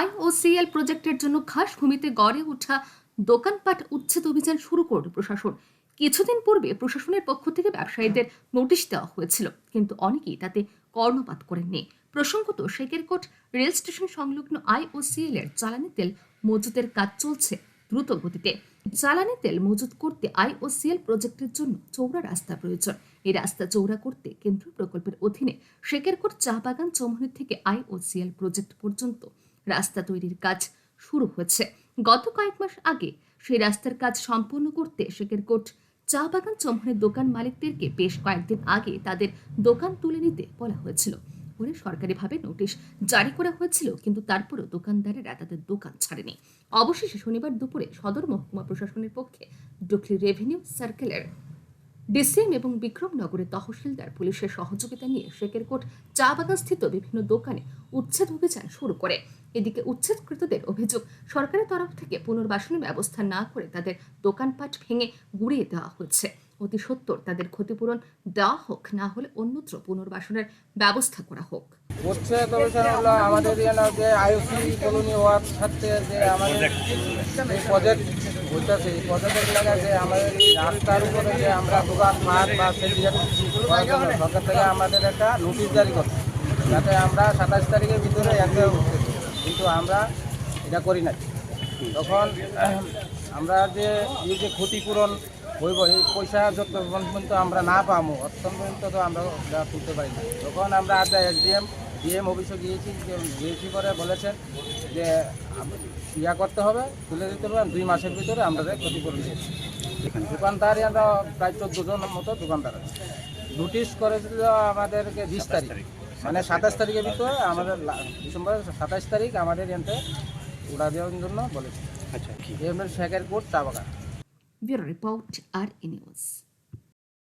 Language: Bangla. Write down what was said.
আইওসিএল প্রজেক্টের জন্য খাস ভূমিতে গড়ে ওঠা দোকানপাট উচ্ছেদ অভিযান শুরু করল প্রশাসন। কিছুদিন পূর্বে প্রশাসনের পক্ষ থেকে ব্যবসায়ীদের নোটিশ দেওয়া হয়েছিল, কিন্তু অনেকেই তাতে কর্ণপাত করেননি। প্রসঙ্গত শেকেরকোট রেল স্টেশন সংলগ্ন আইওসিএল এর জ্বালানি তেল মজুদের কাজ চলছে দ্রুত গতিতে জ্বালানি তেল মজুত করতে আইওসিএল প্রজেক্টের জন্য চৌড়া রাস্তা প্রয়োজন। এই রাস্তা চৌড়া করতে কেন্দ্রীয় প্রকল্পের অধীনে শেকেরকোট চা বাগান চৌমনি থেকে আইওসিএল প্রজেক্ট পর্যন্ত রাস্তা তৈরির কাজ শুরু হয়েছে। গত কয়েক মাস আগে সেই রাস্তার কাজ সম্পূর্ণ করতে শেকেরকোট চা বাগান চৌমনের দোকান মালিকদেরকে বেশ কয়েকদিন আগে তাদের দোকান তুলে নিতে বলা হয়েছিল। বলে সরকারিভাবে নোটিশ জারি করা হয়েছিল, কিন্তু তারপরেও দোকানদারেরা তাদের দোকান ছাড়েনি। অবশেষে শনিবার দুপুরে সদর মহকুমা প্রশাসনের পক্ষে ডুকলি রেভিনিউ সার্কেলের ডিসিএম এবং বিক্রমনগরের তহসিলদার পুলিশের সহযোগিতা নিয়ে শেকেরকোট চা বাগানস্থিত বিভিন্ন দোকানে উচ্ছেদ অভিযান শুরু করে। এদিকে উচ্ছেদকৃতদের অভিযোগ, সরকারের তরফ থেকে পুনর্বাসনের ব্যবস্থা না করে তাদের দোকানপাট ভেঙে গুড়িয়ে দেওয়া হচ্ছে। অতি সত্বর তাদের ক্ষতিপূরণ দেওয়া হোক, না হলে অন্যত্র পুনর্বাসনের ব্যবস্থা করা হোক এখানে যে যে আমাদের এই এই আমাদের সরকার থেকে আমাদের একটা নোটিশ যাতে আমরা সাতাশ তারিখের ভিতরে দিই। কিন্তু আমরা এটা করি নাই তখন আমরা যে, এই যে ক্ষতিপূরণ হইব এই পয়সা যত পর্যন্ত আমরা না পাবো অত্যন্ত পর্যন্ত তো আমরা তুলতে পারি না। তখন আমরা আজ এসডিএম ডিএম অফিসে গিয়েছি গিয়েছি পরে বলেছেন যে ইয়া করতে হবে তুলে দিতে হবে দুই মাসের ভিতরে আমরা ক্ষতিপূরণ দিয়েছি। দোকানদার আমরা প্রায় চোদ্দ জন মতো দোকানদার আছে। নোটিশ করেছিল আমাদেরকে বিশ তারিখ। মানে সাতাশ তারিখের ভিতরে আমাদের ডিসেম্বরের সাতাশ তারিখ আমাদের এনতে উড়া দেওয়ার জন্য বলেছে। আচ্ছা এমনি শেখের কোট চা বাগান। we report our news.